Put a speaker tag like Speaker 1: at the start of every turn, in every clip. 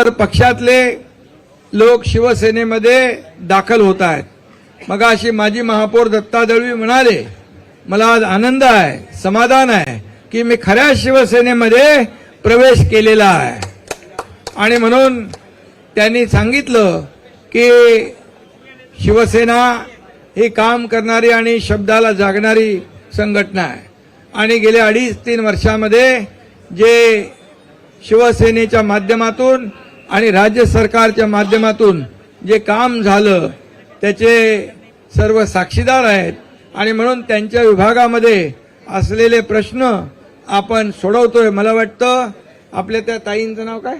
Speaker 1: तर पक्षातले लोक शिवसेनेमध्ये दाखल होत आहेत. मग अशी माजी महापौर दत्ता दळवी म्हणाले मला आज आनंद आहे समाधान आहे की मी खऱ्या शिवसेनेमध्ये प्रवेश केलेला आहे. आणि म्हणून त्यांनी सांगितलं की शिवसेना ही काम करणारी आणि शब्दाला जागणारी संघटना आहे. आणि गेल्या अडीच तीन वर्षामध्ये जे शिवसेनेच्या माध्यमातून आणि राज्य सरकारच्या माध्यमातून जे काम झालं त्याचे सर्व साक्षीदार आहेत. आणि म्हणून त्यांच्या विभागामध्ये असलेले प्रश्न आपण सोडवतोय. मला वाटतं आपल्या त्या ताईंचं नाव काय?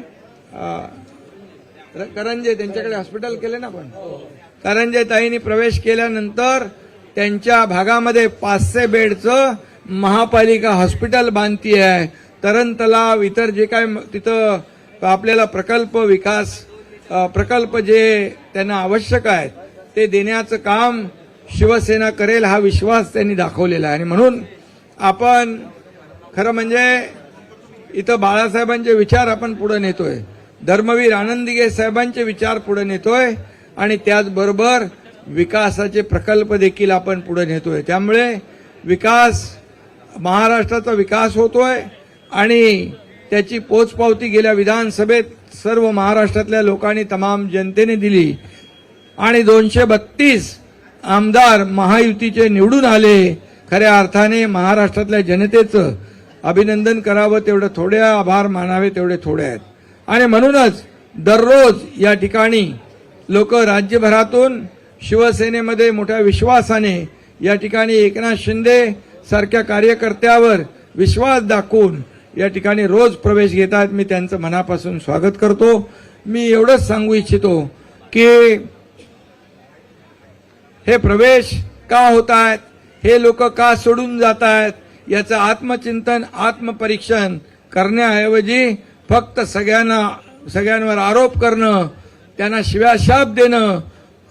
Speaker 1: करंजे. त्यांच्याकडे हॉस्पिटल केले ना आपण? करंजे ताईंनी प्रवेश केल्यानंतर त्यांच्या भागामध्ये पाचशे बेडचं महापालिका हॉस्पिटल बांधती आहे तरण तलाव इतर जे काय म- तिथं आपल्याला प्रकल्प विकास प्रकल्प जे त्यांना आवश्यक आहेत ते देण्याचं काम शिवसेना करेल हा विश्वास त्यांनी दाखवलेला आहे. आणि म्हणून आपण खरं म्हणजे इथं बाळासाहेबांचे विचार आपण पुढे नेतोय. धर्मवीर आनंदिगे साहेबांचे विचार पुढे नेतोय. आणि त्याचबरोबर विकासाचे प्रकल्प देखील आपण पुढे नेतोय. त्यामुळे विकास महाराष्ट्राचा विकास होतोय. आणि त्याची पोचपावती गेल्या विधानसभेत सर्व महाराष्ट्रातल्या लोकांनी तमाम जनतेने दिली. आणि दोनशे बत्तीस आमदार महायुतीचे निवडून आले. खऱ्या अर्थाने महाराष्ट्रातल्या जनतेचं अभिनंदन करावं तेवढं थोडे आभार मानावे तेवढे थोडे आहेत. आणि म्हणूनच दररोज या ठिकाणी लोक राज्यभरातून शिवसेनेमध्ये मोठ्या विश्वासाने या ठिकाणी एकनाथ शिंदे सारख्या कार्यकर्त्यावर विश्वास दाखवून या ठिकाणी रोज प्रवेश घेतात. मी त्यांचं मनापासून स्वागत करतो. मी एवढंच सांगू इच्छितो की हे प्रवेश का होत आहेत हे लोक का सोडून जात आहेत याचं आत्मचिंतन आत्मपरीक्षण करण्याऐवजी फक्त सगळ्यांना सगळ्यांवर आरोप करणं त्यांना शिव्याशाप देणं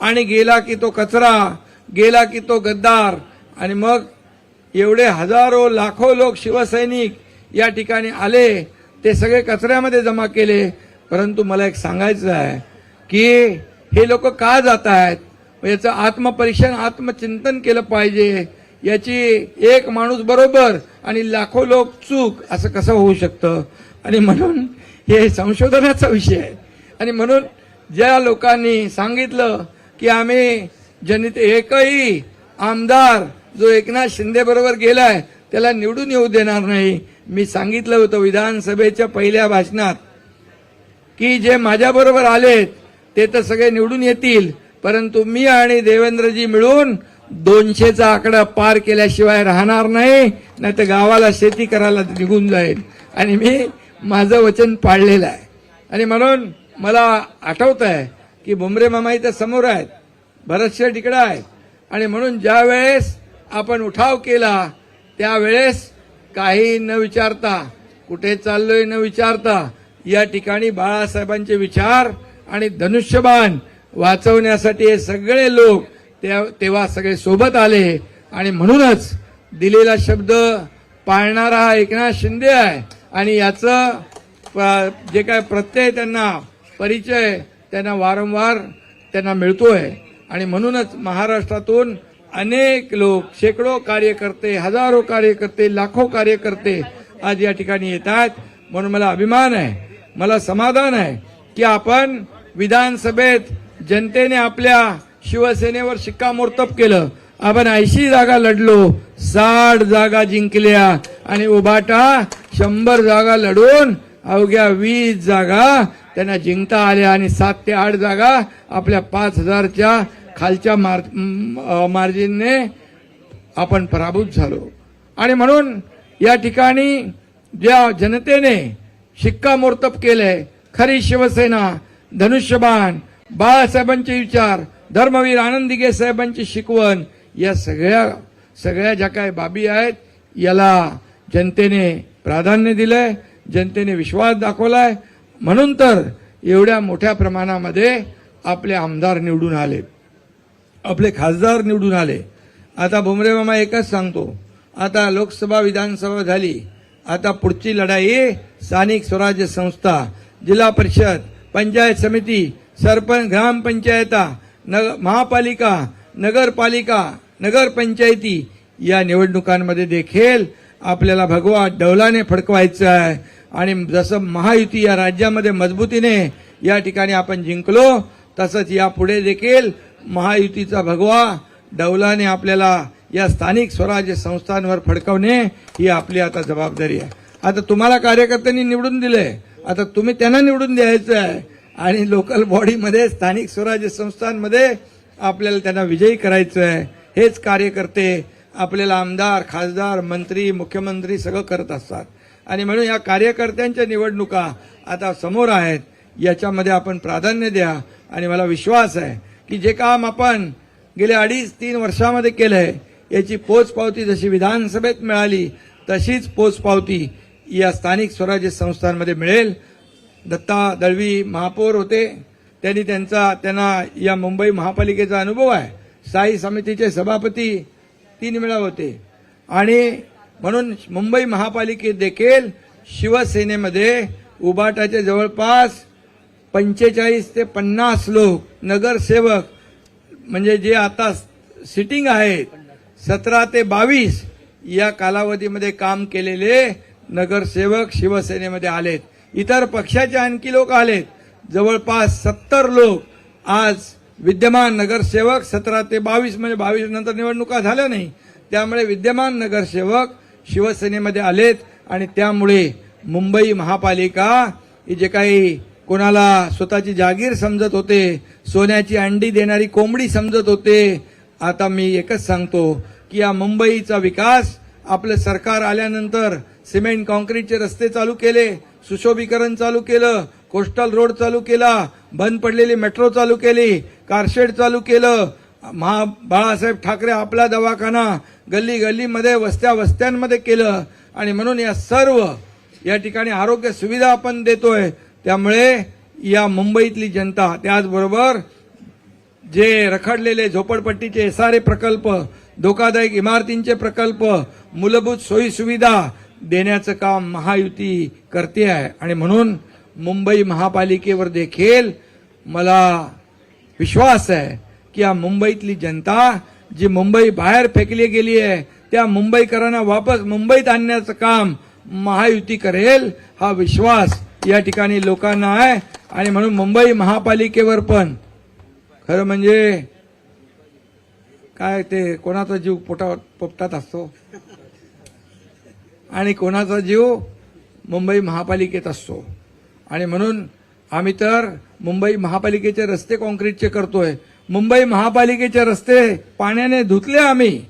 Speaker 1: आणि गेला की तो कचरा गेला की तो गद्दार आणि मग एवढे हजारो लाखो लोक शिवसैनिक या ठिकाणी आले ते सगळे कचऱ्यामध्ये जमा केले. परंतु मला एक सांगायचं आहे की हे लोक का जात आहेत याचं आत्मपरीक्षण आत्मचिंतन केलं पाहिजे. याची एक माणूस बरोबर आणि लाखो लोक चूक असं कसं होऊ शकतं? आणि म्हणून हे संशोधनाचा विषय आहे. आणि म्हणून ज्या लोकांनी सांगितलं की आम्ही जनित एकही आमदार जो एकनाथ शिंदे बरोबर गेलाय त्याला निवडून येऊ देणार नाही. मी सांगितलं होतं विधानसभेच्या पहिल्या भाषणात की जे माझ्याबरोबर आलेत ते तर सगळे निवडून येतील परंतु मी आणि देवेंद्रजी मिळून दोनशेचा आकडा पार केल्याशिवाय राहणार नाही नाही तर गावाला शेती करायला निघून जाईल. आणि मी माझं वचन पाळलेलं आहे. आणि म्हणून मला आठवत आहे की बुमरे मामा इथं समोर आहेत भरतशेठ तिकडं आहेत. आणि म्हणून ज्या वेळेस आपण उठाव केला त्यावेळेस काही न विचारता कुठे चाललोय न विचारता या ठिकाणी बाळासाहेबांचे विचार आणि धनुष्यबाण वाचवण्यासाठी हे सगळे लोक त्या तेव्हा सगळे सोबत आले आणि म्हणूनच दिलेला शब्द पाळणारा हा एकनाथ शिंदे आहे. आणि याचं प- जे काय प्रत्यय त्यांना परिचय त्यांना वारंवार त्यांना मिळतोय. आणि म्हणूनच महाराष्ट्रातून अनेक लोक शेकडो कार्यकर्ते हजारो कार्यकर्ते लाखो कार्यकर्ते आज या ठिकाणी येत आहेत म्हणून मला अभिमान आहे मला समाधान आहे की आपण विधानसभेत जनतेने आपल्या शिवसेनेवर शिक्कामोर्तब केलं. आपण ऐंशी जागा लढलो साठ जागा जिंकल्या आणि उभाटा शंभर जागा लढून अवघ्या वीस जागा त्यांना जिंकता आल्या आणि सात ते आठ जागा आपल्या पाच हजारच्या खालच्या मार्ज मार्जिनने आपण पराभूत झालो. आणि म्हणून या ठिकाणी ज्या जनतेने शिक्कामोर्तब केले खरी शिवसेना धनुष्यबाण बाळासाहेबांचे विचार धर्मवीर आनंदिगे साहेबांची शिकवण या सगळ्या सगळ्या ज्या काय बाबी आहेत याला जनतेने प्राधान्य दिलंय जनतेने विश्वास दाखवलाय. म्हणून तर एवढ्या मोठ्या प्रमाणामध्ये आपले आमदार निवडून आले आपले खासदार निवडून आले. आता भुमरे मामा एकच सांगतो. आता लोकसभा विधानसभा झाली. आता पुढची लढाई स्थानिक स्वराज्य संस्था जिल्हा परिषद पंचायत समिती सरपंच ग्रामपंचायता नग महापालिका नगरपालिका नगरपंचायती या निवडणुकांमध्ये देखील आपल्याला भगवा डौलाने फडकवायचं आहे. आणि जसं महायुती या राज्यामध्ये मजबूतीने या ठिकाणी आपण जिंकलो तसंच यापुढे देखील महायुतीचा भगवा डौलाने आपल्याला या स्थानिक स्वराज्य संस्थांवर फडकवणे ही आपली आता जबाबदारी आहे. आता तुम्हाला कार्यकर्त्यांनी निवडून दिले आता तुम्ही त्यांना निवडून द्यायचं आहे. आणि लोकल बॉडीमध्ये स्थानिक स्वराज्य संस्थांमध्ये आपल्याला त्यांना विजयी करायचं आहे. हेच कार्यकर्ते आपल्याला आमदार खासदार मंत्री मुख्यमंत्री सगळं करत असतात. आणि म्हणून या कार्यकर्त्यांच्या निवडणुका आता समोर आहेत. याच्यामध्ये आपण प्राधान्य द्या. आणि मला विश्वास आहे की जे काम आपण गेल्या अडीच तीन वर्षामध्ये केलंय याची पोचपावती जशी विधानसभेत मिळाली तशीच पोचपावती या स्थानिक स्वराज्य संस्थांमध्ये मिळेल. दत्ता दळवी महापौर होते. त्यांनी त्यांचा त्यांना या मुंबई महापालिकेचा अनुभव आहे. स्थायी समितीचे सभापती तीन वेळा होते. आणि म्हणून मुंबई महापालिकेत देखील शिवसेनेमध्ये उबाटाचे जवळपास पंचेचाळीस ते पन्नास लोक नगरसेवक म्हणजे जे आता सिटिंग आहेत सतरा ते बावीस या कालावधीमध्ये काम केलेले नगरसेवक शिवसेनेमध्ये आलेत. इतर पक्षाचे आणखी लोक आलेत. जवळपास सत्तर लोक आज विद्यमान नगरसेवक सतरा ते बावीस म्हणजे बावीस नंतर निवडणुका झाल्या नाही. त्यामुळे विद्यमान नगरसेवक शिवसेनेमध्ये आलेत आणि त्यामुळे मुंबई महापालिका ही जे काही कोणाला स्वतःची जागीर समजत होते सोन्याची अंडी देणारी कोंबडी समजत होते आता मी एकच सांगतो की या मुंबईचा विकास आपलं सरकार आल्यानंतर सिमेंट कॉन्क्रीटचे रस्ते चालू केले सुशोभीकरण चालू केलं कोस्टल रोड चालू केला बंद पडलेली मेट्रो चालू केली कारशेड चालू केलं महा बाळासाहेब ठाकरे आपला दवाखाना गल्ली गल्लीमध्ये वस्त्या वस्त्यांमध्ये केलं आणि म्हणून या सर्व या ठिकाणी आरोग्य सुविधा आपण देतोय त्यामुळे या मुंबईतली जनता त्याचबरोबर जे रखडलेले झोपडपट्टीचे सारे प्रकल्प धोकादायक इमारतींचे प्रकल्प मूलभूत सोयीसुविधा देण्याचं काम महायुती करते आहे. आणि म्हणून मुंबई महापालिकेवर देखील मला विश्वास आहे की या मुंबईतली जनता जी मुंबई बाहेर फेकली गेली आहे त्या मुंबईकरांना वापस मुंबईत आणण्याचं काम महायुती करेल हा विश्वास या ठिकाणी लोकांना आहे. आणि म्हणून मुंबई महापालिकेवर पण. खरं म्हणजे काय ते कोणाचा जीव पोटा पोपटात असतो? आणि कोणाचा जीव मुंबई महापालिकेत असतो? आणि म्हणून आम्ही तर मुंबई महापालिकेचे रस्ते कॉन्क्रीटचे करतोय. मुंबई महापालिकेचे रस्ते पाण्याने धुतले आम्ही.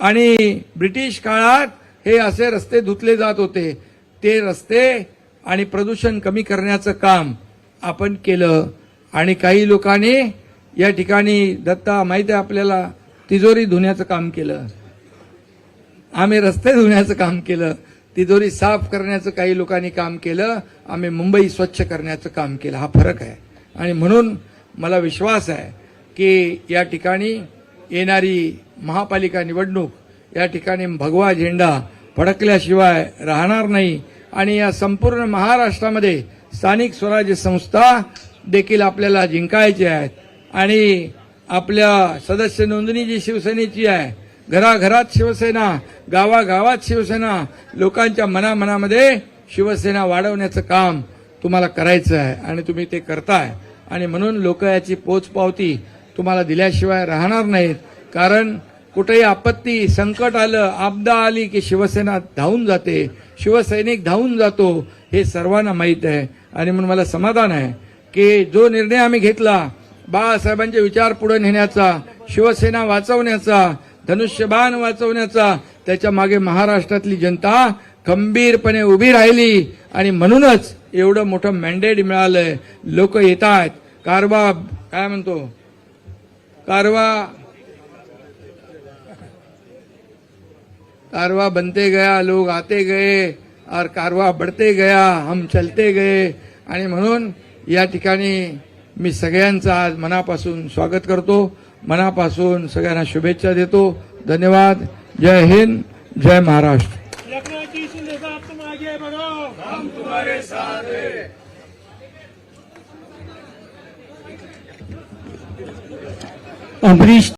Speaker 1: आणि ब्रिटिश काळात हे असे रस्ते धुतले जात होते. ते रस्ते आणि प्रदूषण कमी करण्याचं काम आपण केलं. आणि काही लोकांनी या ठिकाणी दत्ता माहिती आहे आपल्याला? तिजोरी धुण्याचं काम केलं. आम्ही रस्ते धुण्याचं काम केलं. तिजोरी साफ करण्याचं काही लोकांनी काम केलं. आम्ही मुंबई स्वच्छ करण्याचं काम केलं. हा फरक आहे. आणि म्हणून मला विश्वास आहे की या ठिकाणी येणारी महापालिका निवडणूक या ठिकाणी भगवा झेंडा फडकल्याशिवाय राहणार नाही. आणि या संपूर्ण महाराष्ट्रामध्ये स्थानिक स्वराज्य संस्था देखील आपल्याला जिंकायच्या आहेत. आणि आपल्या सदस्य नोंदणी जी शिवसेनेची आहे घराघरात शिवसेना गावागावात शिवसेना लोकांच्या मनामनामध्ये शिवसेना वाढवण्याचं काम तुम्हाला करायचं आहे आणि तुम्ही ते करताय. आणि म्हणून लोक याची पोचपावती तुम्हाला दिल्याशिवाय राहणार नाहीत. कारण कुठेही आपत्ती संकट आलं आपदा आली की शिवसेना धावून जाते. शिवसैनिक धावून जातो हे सर्वांना माहीत आहे. आणि म्हणून मला समाधान आहे की जो निर्णय आम्ही घेतला बाळासाहेबांचे विचार पुढे नेण्याचा शिवसेना वाचवण्याचा धनुष्यबाण वाचवण्याचा त्याच्यामागे महाराष्ट्रातली जनता खंबीरपणे उभी राहिली. आणि म्हणूनच एवढं मोठं मॅन्डेट मिळालंय. लोक येत आहेत कारवा काय म्हणतो? कारवा कारवा बनते गया लोग आते गए और कारवा बढ़ते गया हम चलते गए। आणि म्हणून या ठिकाणी मी सगळ्यांचं आज मनापासून स्वागत करतो मनापासून सगळ्यांना शुभेच्छा देतो. धन्यवाद. जय हिंद जय महाराष्ट्र.
Speaker 2: अमरीश